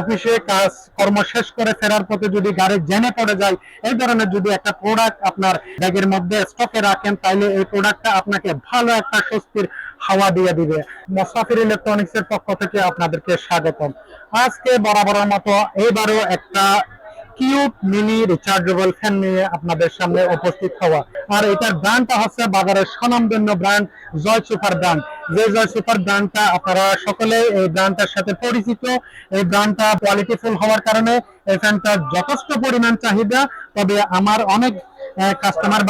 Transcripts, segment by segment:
অফিসে কাজ, কর্ম শেষ করে ফেরার পথে যদি গাড়ি জেনে পড়ে যায়, এই ধরনের যদি একটা প্রোডাক্ট আপনার ব্যাগের মধ্যে স্টকে রাখেন তাহলে এই প্রোডাক্টটা আপনাকে ভালো একটা স্বস্তির হাওয়া দিয়ে দিবে। মোসাফির ইলেকট্রনিক্স এর পক্ষ থেকে আপনাদেরকে স্বাগতম। আজকে বরাবরের মতো এইবারও একটা কিউট মিনি রিচার্জেবল ফ্যান নিয়ে আপনাদের সামনে উপস্থিত হওয়া। আর এটার ব্র্যান্ডটা হচ্ছে বাজারের স্বনামধন্য brand Joy super brand super ব্র্যান্ডটা আপনারা সকলে এই ব্র্যান্ডটার সাথে পরিচিত। এই ব্র্যান্ডটা কোয়ালিটিফুল হওয়ার কারণে এই ফ্যানটার যথেষ্ট পরিমাণ চাহিদা। তবে আমার অনেক কাস্টমার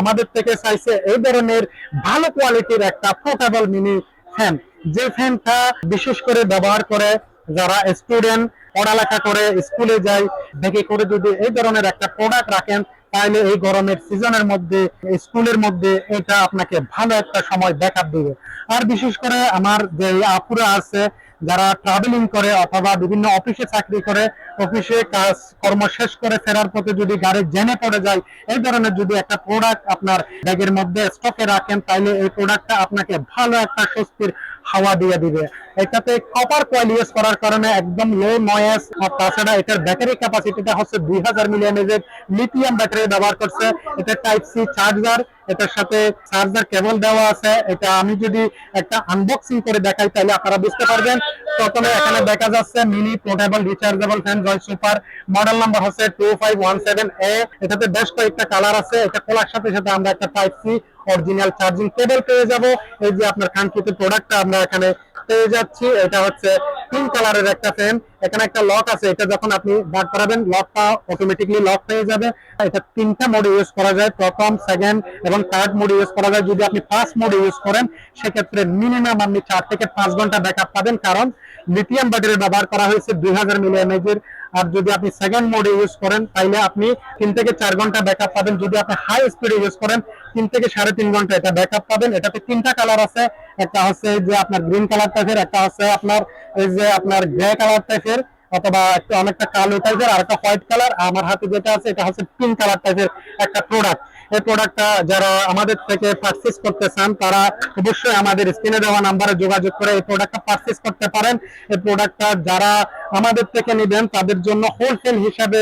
আমাদের থেকে চাইছে এই ধরনের ভালো কোয়ালিটির একটা পোর্টেবল মিনি ফ্যান যে ফ্যানটা বিশেষ করে ব্যবহার করে যারা স্টুডেন্ট পড়ালেখা করে স্কুলে যায়, দেখে করে যদি এই ধরনের একটা প্রোডাক্ট রাখেন তাহলে এই গরমের সিজনের মধ্যে স্কুলের মধ্যে এটা আপনাকে ভালো একটা সময় ব্যাকআপ দিবে। আর বিশেষ করে আমার যে আপুরা আছে, যারা ট্রাভেলিং করে অথবা বিভিন্ন অফিসে চাকরি করে অফিসে কাজ, কর্ম শেষ করে ফেরার পথে যদি গাড়ি জেনে পড়ে যায়, এই ধরনের যদি একটা প্রোডাক্ট আপনার ব্যাগের মধ্যে স্টকে রাখেন তাহলে এই প্রোডাক্টটা আপনাকে ভালো একটা স্বস্তির হাওয়া দিয়ে দিবে। এটাতে কপার কয়েল ইউজ করার কারণে একদম লো নয়েস আর তাছাড়া এটার ব্যাটারি ক্যাপাসিটিটা হচ্ছে দুই হাজার মিলিয়ন এর লিথিয়াম ব্যাটারি ব্যবহার করছে। এটা টাইপ সি চার্জার এটার সাথে চার্জার কেবল দেওয়া আছে। এটা আমি যদি একটা আনবক্সিং করে দেখাই তাহলে আপনারা বুঝতে পারবেন। প্রথমে এখানে দেখা যাচ্ছে mini portable rechargeable fan Joy super model number হচ্ছে two five one seven A এটাতে বেশ কয়েকটা কালার আছে, এটা খোলার সাথে সাথে আমরা একটা type C original charging cable পেয়ে যাব। এই যে আপনার কাঙ্ক্ষিত প্রোডাক্টটা আমরা এখানে পেয়ে যাচ্ছি, এটা হচ্ছে পিঙ্ক কালারের একটা ফ্যান এখানে একটা লক আছে, এটা যখন আপনি দাঁড় করাবেন লকটা অটোমেটিকলি লক হয়ে যাবে। এটা তিনটা মোড ইউজ করা যায়, প্রথম সেকেন্ড এবং থার্ড মোড ইউজ করা যায়। যদি আপনি ফার্স্ট মোড ইউজ করেন, সেক্ষেত্রে মিনিমাম আপনি চার থেকে পাঁচ ঘণ্টা ব্যাকআপ পাবেন, কারণ লিথিয়াম ব্যাটারি ব্যবহার করা হয়েছে দুই হাজার মিলিয়ামেজের আর যদি আপনি সেকেন্ড মোডে ইউজ করেন তাহলে আপনি তিন থেকে চার ঘণ্টা ব্যাকআপ পাবেন। যদি আপনি হাই স্পিডে ইউজ করেন, তিন থেকে সাড়ে তিন ঘণ্টা এটা ব্যাকআপ পাবেন। এটাতে তিনটা কালার আছে। একটা হচ্ছে যে আপনার গ্রিন কালার টাইপের একটা হচ্ছে আপনার এই যে আপনার গ্রে কালার টাইপের অথবা একটু অনেকটা কালো টাইপের আর একটা হোয়াইট কালার আমার হাতে যেটা আছে, এটা হচ্ছে পিঙ্ক কালার টাইপের একটা প্রোডাক্ট এই প্রোডাক্টটা যারা আমাদের থেকে পারচেস করতে চান, তারা অবশ্যই আমাদের স্ক্রিনে দেওয়া নাম্বারে যোগাযোগ করে এই প্রোডাক্টটা পারচেস করতে পারেন। এই প্রোডাক্টটা যারা আমাদের থেকে নেবেন, তাদের জন্য হোলসেল হিসাবে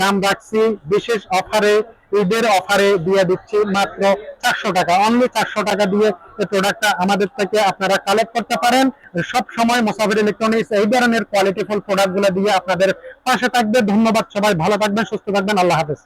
দাম রাখছি। বিশেষ অফারে ঈদের অফারে দিয়ে দিচ্ছি মাত্র চারশো টাকা। অনলি চারশো টাকা দিয়ে এই প্রোডাক্টটা আমাদের থেকে আপনারা কালেক্ট করতে পারেন। সব সময় মোসাফির ইলেকট্রনিক্স এই ধরনের কোয়ালিটিফুল প্রোডাক্টগুলো দিয়ে আপনাদের পাশে থাকবে। ধন্যবাদ সবাই, ভালো থাকবেন, সুস্থ থাকবেন, আল্লাহ হাফেজ।